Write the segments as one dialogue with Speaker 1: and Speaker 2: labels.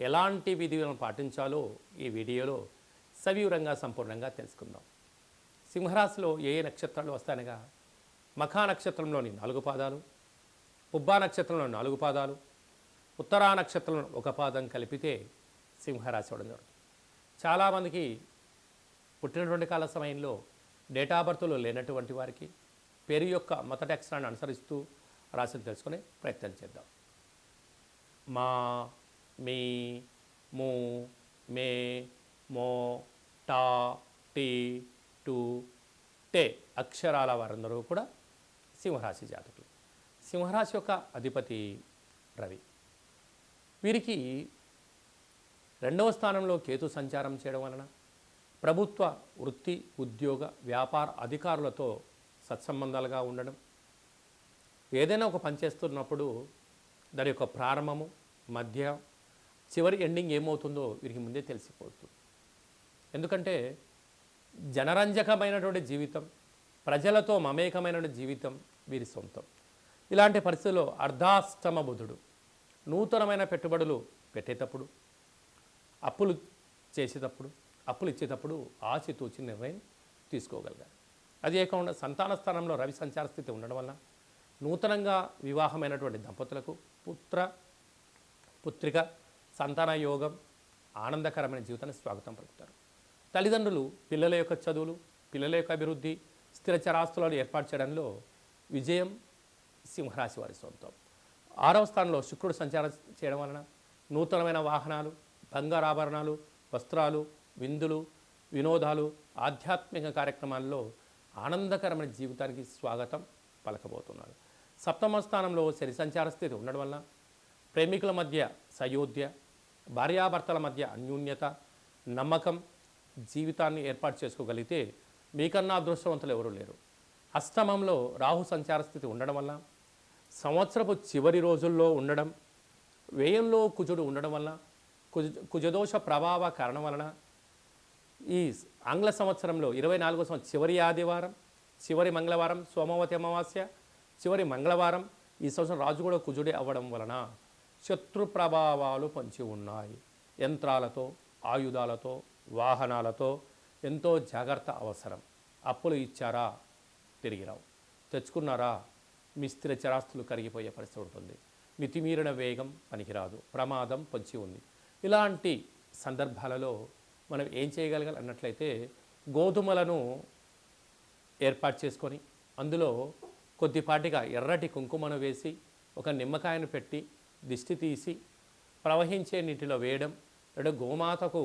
Speaker 1: ఎలాంటి విధులను పాటించాలో ఈ వీడియోలో సవివరంగా సంపూర్ణంగా తెలుసుకుందాం. సింహరాశిలో ఏ ఏ నక్షత్రాలు వస్తాయనగా మఖా నక్షత్రంలోని నాలుగు పాదాలు పుబ్బా నక్షత్రంలోని నాలుగు పాదాలు ఉత్తరా నక్షత్రంలో ఒక పాదం కలిపితే సింహరాశి అవడం జరుగుతుంది చాలామందికి పుట్టినటువంటి కాల సమయంలో డేటా బర్త్లో లేనటువంటి వారికి పేరు యొక్క మొదటి అక్షరాన్ని అనుసరిస్తూ రాశిని తెలుసుకునే ప్రయత్నం చేద్దాం. మా మీ ము మే మో టా టీ టు టే అక్షరాల వారందరూ కూడా సింహరాశి జాతకులు. సింహరాశి యొక్క అధిపతి రవి. వీరికి రెండవ స్థానంలో కేతు సంచారం చేయడం వలన ప్రభుత్వ వృత్తి ఉద్యోగ వ్యాపార అధికారులతో సత్సంబంధాలుగా ఉండడం ఏదైనా ఒక పని చేస్తున్నప్పుడు దాని యొక్క ప్రారంభము మధ్య చివరి ఎండింగ్ ఏమవుతుందో వీరికి ముందే తెలిసిపోతుంది. ఎందుకంటే జనరంజకమైనటువంటి జీవితం ప్రజలతో మమేకమైనటువంటి జీవితం వీరి సొంతం. ఇలాంటి పరిస్థితుల్లో అర్ధాష్టమ బుధుడు నూతనమైన పెట్టుబడులు పెట్టేటప్పుడు అప్పులు చేసేటప్పుడు అప్పులు ఇచ్చేటప్పుడు ఆచితూచి నిర్ణయం తీసుకోగలగాలి. అది కాకుండా సంతాన స్థానంలో రవి సంచార స్థితి ఉండడం వల్ల నూతనంగా వివాహమైనటువంటి దంపతులకు పుత్ర పుత్రిక సంతాన యోగం ఆనందకరమైన జీవితాన్ని స్వాగతం పలుకుతారు. తల్లిదండ్రులు పిల్లల యొక్క చదువులు పిల్లల యొక్క అభివృద్ధి స్థిర చరాస్తులను ఏర్పాటు చేయడంలో విజయం సింహరాశి వారి సొంతం. ఆరవ స్థానంలో శుక్రుడు సంచారం చేయడం వలన నూతనమైన వాహనాలు బంగారు ఆభరణాలు వస్త్రాలు విందులు వినోదాలు ఆధ్యాత్మిక కార్యక్రమాల్లో ఆనందకరమైన జీవితానికి స్వాగతం పలకబోతున్నారు. సప్తమ స్థానంలో శని సంచార స్థితి ఉండడం వల్ల ప్రేమికుల మధ్య సయోధ్య భార్యాభర్తల మధ్య అన్యూన్యత నమ్మకం జీవితాన్ని ఏర్పాటు చేసుకోగలిగితే మీకన్నా అదృష్టవంతులు ఎవరూ లేరు. అష్టమంలో రాహు సంచార స్థితి ఉండడం వల్ల సంవత్సరపు చివరి రోజుల్లో ఉండడం వ్యయంలో కుజుడు ఉండడం వల్ల కుజ కుజదోష ప్రభావ కారణం వలన ఈ ఆంగ్ల సంవత్సరంలో ఇరవై నాలుగో సంవత్సరం చివరి ఆదివారం చివరి మంగళవారం సోమవతి అమావాస్య చివరి మంగళవారం ఈ సంవత్సరం రాజు కూడా కుజుడే అవ్వడం వలన శత్రు ప్రభావాలు పంచి ఉన్నాయి. యంత్రాలతో ఆయుధాలతో వాహనాలతో ఎంతో జాగ్రత్త అవసరం. అప్పులు ఇచ్చారా? తిరిగి రావు. తెచ్చుకున్నారా? మీ స్థిర చరాస్తులు కరిగిపోయే పరిస్థితి ఉంటుంది. మితిమీరిన వేగం పనికిరాదు. ప్రమాదం పొంచి ఉంది. ఇలాంటి సందర్భాలలో మనం ఏం చేయగలగాలి అన్నట్లయితే గోధుమలను ఏర్పాటు చేసుకొని అందులో కొద్దిపాటిగా ఎర్రటి కుంకుమను వేసి ఒక నిమ్మకాయను పెట్టి దిష్టి తీసి ప్రవహించే నీటిలో వేయడం లేదా గోమాతకు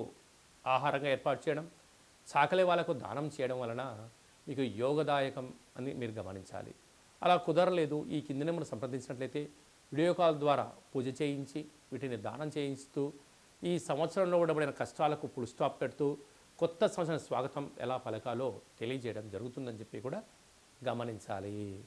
Speaker 1: ఆహారంగా ఏర్పాటు చేయడం చాకలి వాళ్ళకు దానం చేయడం వలన మీకు యోగదాయకం అని మీరు గమనించాలి. అలా కుదరలేదు ఈ కిందనే మనం సంప్రదించినట్లయితే వీడియో కాల్ ద్వారా పూజ చేయించి వీటిని దానం చేయిస్తూ ఈ సంవత్సరంలో ఉండబడిన కష్టాలకు ఫుల్ స్టాప్ పెడుతూ కొత్త సంవత్సరం స్వాగతం ఎలా పలకాలో తెలియజేయడం జరుగుతుందని చెప్పి కూడా గమనించాలి.